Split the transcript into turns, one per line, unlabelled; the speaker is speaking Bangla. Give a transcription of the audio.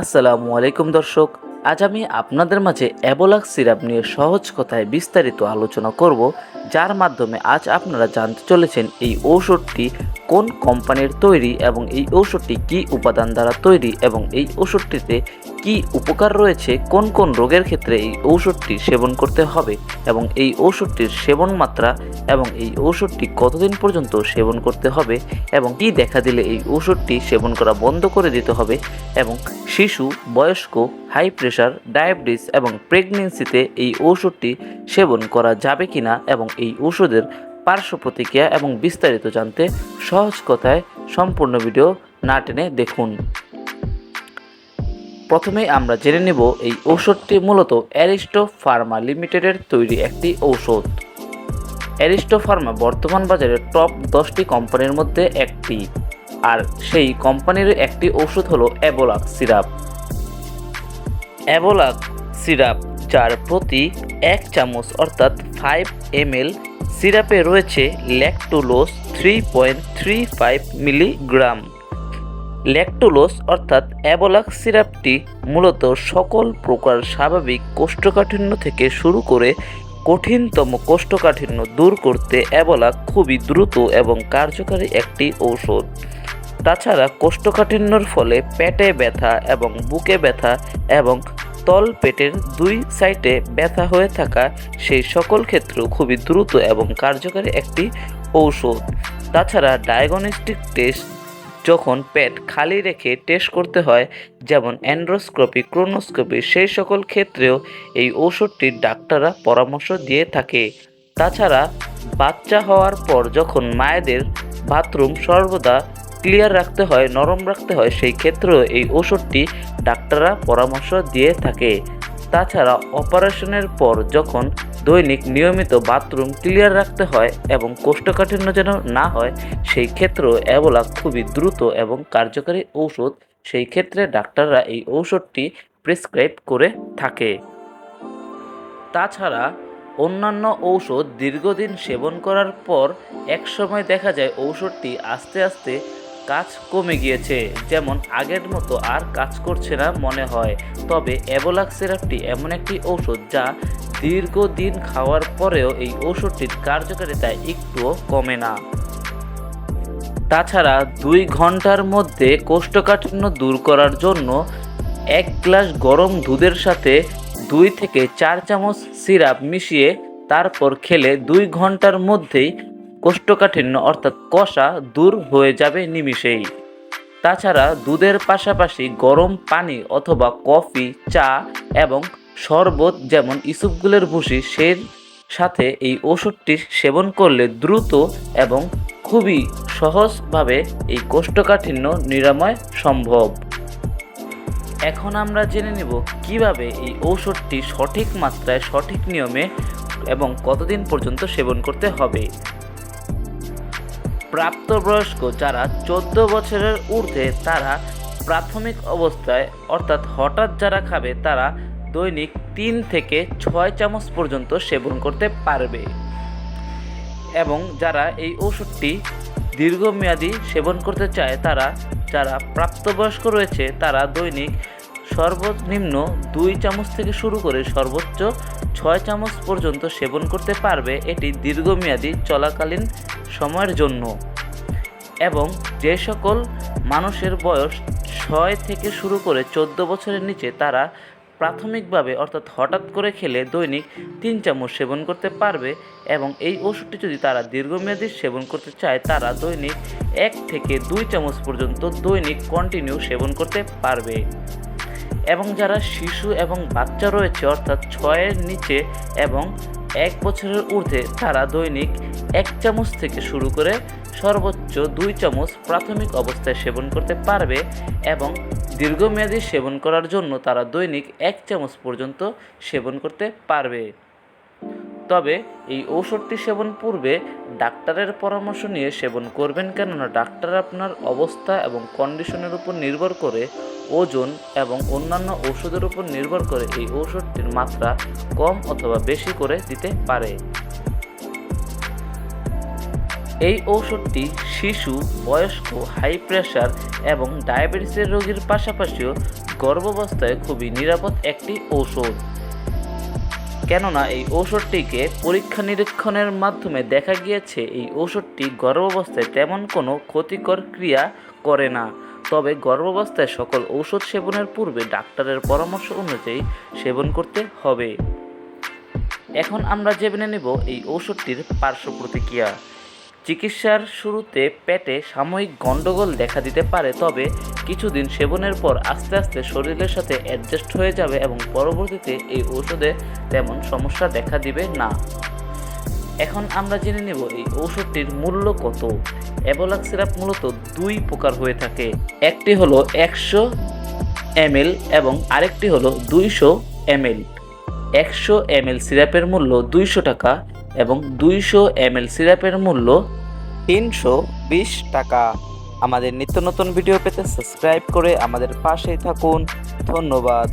আসসালামু আলাইকুম দর্শক, আজ আমি আপনাদের মাঝে অ্যাবোলাক সিরাপ নিয়ে সহজ কথায় বিস্তারিত আলোচনা করব, যার মাধ্যমে আজ আপনারা জানতে চলেছেন এই ঔষধটি কোন কোম্পানির তৈরি এবং এই ঔষধটি কী উপাদান দ্বারা তৈরি এবং এই ঔষধটিতে কি উপকার রয়েছে? কোন কোন রোগের ক্ষেত্রে এই ঔষধটি সেবন করতে হবে এবং এই ঔষধটির সেবন মাত্রা এবং এই ঔষধটি কতদিন পর্যন্ত সেবন করতে হবে এবং কি দেখা দিলে এই ঔষধটি সেবন করা বন্ধ করে দিতে হবে এবং শিশু, বয়স্ক হাই প্রেশার ডায়াবেটিস এবং প্রেগনেন্সিতে এই ঔষধটি সেবন করা যাবে কিনা এবং এই ঔষধের পার্শ্ব প্রতিক্রিয়া এবং বিস্তারিত জানতে সহজ কথায় সম্পূর্ণ ভিডিও না টেনে দেখুন। প্রথমেই আমরা জেনে নেব এই ঔষধটি মূলত অ্যারিস্টো ফার্মা লিমিটেডের তৈরি একটি ঔষধ। অ্যারিস্টো ফার্মা বর্তমান বাজারে টপ দশটি কোম্পানির মধ্যে একটি, আর সেই কোম্পানির একটি ওষুধ হলো অ্যাবোলাক সিরাপ। অ্যাবোলাক সিরাপ, যার প্রতি এক চামচ অর্থাৎ ফাইভ এমএল সিরাপে রয়েছে lactulose three point three five milligram. Lactulose অর্থাৎ অ্যাবোলাক সিরাপটি মূলত সকল প্রকার স্বাভাবিক কোষ্ঠকাঠিন্য থেকে শুরু করে কঠিনতম কোষ্ঠকাঠিন্য দূর করতে অ্যাবোলাক খুবই দ্রুত এবং কার্যকারী একটি ঔষধ। তাছাড়া কোষ্ঠকাঠিন্যর ফলে পেটে ব্যথা এবং বুকে ব্যথা এবং তল পেটের দুই সাইডে ব্যথা হয়ে থাকা সেই সকল ক্ষেত্রেও খুবই দ্রুত এবং কার্যকারী একটি ঔষধ। তাছাড়া ডায়াগনস্টিক টেস্ট যখন পেট খালি রেখে টেস্ট করতে হয়, যেমন অ্যান্ড্রোস্কোপি ক্রোনোস্কোপি, সেই সকল ক্ষেত্রেও এই ঔষধটির ডাক্তাররা পরামর্শ দিয়ে থাকে। তাছাড়া বাচ্চা হওয়ার পর যখন মায়েদের বাথরুম সর্বদা ক্লিয়ার রাখতে হয়, নরম রাখতে হয়, সেই ক্ষেত্রেও এই ওষুধটি ডাক্তাররা পরামর্শ দিয়ে থাকে। তাছাড়া অপারেশনের পর যখন দৈনিক নিয়মিত বাথরুম ক্লিয়ার রাখতে হয় এবং কোষ্ঠকাঠিন্য যেন না হয়, সেই ক্ষেত্রেও অ্যাবোলা খুবই দ্রুত এবং কার্যকারী ঔষধ। সেই ক্ষেত্রে ডাক্তাররা এই ঔষধটি প্রেসক্রাইব করে থাকে। তাছাড়া অন্যান্য ঔষধ দীর্ঘদিন সেবন করার পর একসময় দেখা যায় ঔষধটি আস্তে আস্তে কাজ কমে গিয়েছে। যেমন, আগের মতো আর কাজ করছে না মনে হয়। তবে অ্যাবোলাক সিরাপটি এমন একটি ঔষধ যা দীর্ঘদিন খাওয়ার পরেও এই ঔষধটির কার্যকারিতা একটুও কমে না। তাছাড়া, দুই ঘণ্টার মধ্যে কোষ্ঠকাঠিন্য দূর করার জন্য এক গ্লাস গরম দুধের সাথে দুই থেকে চার চামচ সিরাপ মিশিয়ে তারপর খেলে দুই ঘণ্টার মধ্যেই কোষ্ঠকাঠিন্য অর্থাৎ কষা দূর হয়ে যাবে নিমিষেই। তাছাড়া দুধের পাশাপাশি গরম পানি অথবা কফি, চা এবং শরবত যেমন ইসুপগুলের ভুসি, সের সাথে এই ওষুধটি সেবন করলে দ্রুত এবং খুবই সহজভাবে এই কোষ্ঠকাঠিন্য নিরাময় সম্ভব। এখন আমরা জেনে নেব কীভাবে এই ঔষধটি সঠিক মাত্রায় সঠিক নিয়মে এবং কতদিন পর্যন্ত সেবন করতে হবে। প্রাপ্তবয়স্ক যারা চোদ্দ বছরের ঊর্ধ্বে তারা প্রাথমিক অবস্থায়, অর্থাৎ হঠাৎ যারা খাবে তারা দৈনিক তিন থেকে ছয় চামচ পর্যন্ত সেবন করতে পারবে। এবং যারা এই ওষুধটি দীর্ঘমেয়াদী সেবন করতে চায়, তারা, যারা প্রাপ্তবয়স্ক রয়েছে, তারা দৈনিক সর্বনিম্ন দুই চামচ থেকে শুরু করে সর্বোচ্চ ছয় চামচ পর্যন্ত সেবন করতে পারবে এটি দীর্ঘমেয়াদী চলাকালীন সময়ের জন্য। এবং যে সকল মানুষের বয়স ছয় থেকে শুরু করে চোদ্দ বছরের নিচে তারা প্রাথমিকভাবে অর্থাৎ হঠাৎ করে খেলে দৈনিক তিন চামচ সেবন করতে পারবে এবং এই ওষুধটি যদি তারা দীর্ঘমেয়াদী সেবন করতে চায়, তারা দৈনিক এক থেকে দুই চামচ পর্যন্ত দৈনিক কন্টিনিউ সেবন করতে পারবে। এবং যারা শিশু এবং বাচ্চা রয়েছে, অর্থাৎ ছয়ের নিচে এবং এক বছরের ঊর্ধ্বে, তারা দৈনিক এক চামচ থেকে শুরু করে সর্বোচ্চ দুই চামচ প্রাথমিক অবস্থায় সেবন করতে পারবে এবং দীর্ঘমেয়াদী সেবন করার জন্য তারা দৈনিক এক চামচ পর্যন্ত সেবন করতে পারবে। তবে এই ঔষধটি সেবন পূর্বে ডাক্তারের পরামর্শ নিয়ে সেবন করবেন কেননা ডাক্তার আপনার অবস্থা এবং কন্ডিশনের উপর নির্ভর করে ওজন এবং অন্যান্য ওষুধের উপর নির্ভর করে এই ঔষধটির মাত্রা কম অথবা বেশি করে দিতে পারে। এই ঔষধটি শিশু, বয়স্ক হাই প্রেশার এবং ডায়াবেটিসের রোগীর পাশাপাশিও গর্ভাবস্থায় খুবই নিরাপদ একটি ঔষধ। কেননা এই ঔষধটিকে পরীক্ষা নিরীক্ষণের মাধ্যমে দেখা গিয়েছে, এই ঔষধটি গর্ভাবস্থায় তেমন কোনো ক্ষতিকর ক্রিয়া করে না। তবে গর্ভাবস্থায় সকল ঔষধ সেবনের পূর্বে ডাক্তারের পরামর্শ অনুযায়ী সেবন করতে হবে। এখন আমরা জেনে নেব এই ঔষধটির পার্শ্ব প্রতিক্রিয়া। চিকিৎসার শুরুতে পেটে সাময়িক গণ্ডগোল দেখা দিতে পারে, তবে কিছুদিন সেবনের পর আস্তে আস্তে শরীরের সাথে অ্যাডজাস্ট হয়ে যাবে এবং পরবর্তীতে এই ঔষধে তেমন সমস্যা দেখা দিবে না। এখন আমরা জেনে নেব এই ঔষধটির মূল্য কত। অ্যাবোলাক সিরাপ মূলত দুই প্রকার হয়ে থাকে। একটি হলো একশো এমএল এবং আরেকটি হলো দুইশো এমএল। একশো এমএল সিরাপের মূল্য দুইশো টাকা এবং দুইশো এম এল সিরাপের মূল্য তিনশো বিশ টাকা। আমাদের নিত্য নতুন ভিডিও পেতে সাবস্ক্রাইব করে আমাদের পাশেই থাকুন। ধন্যবাদ।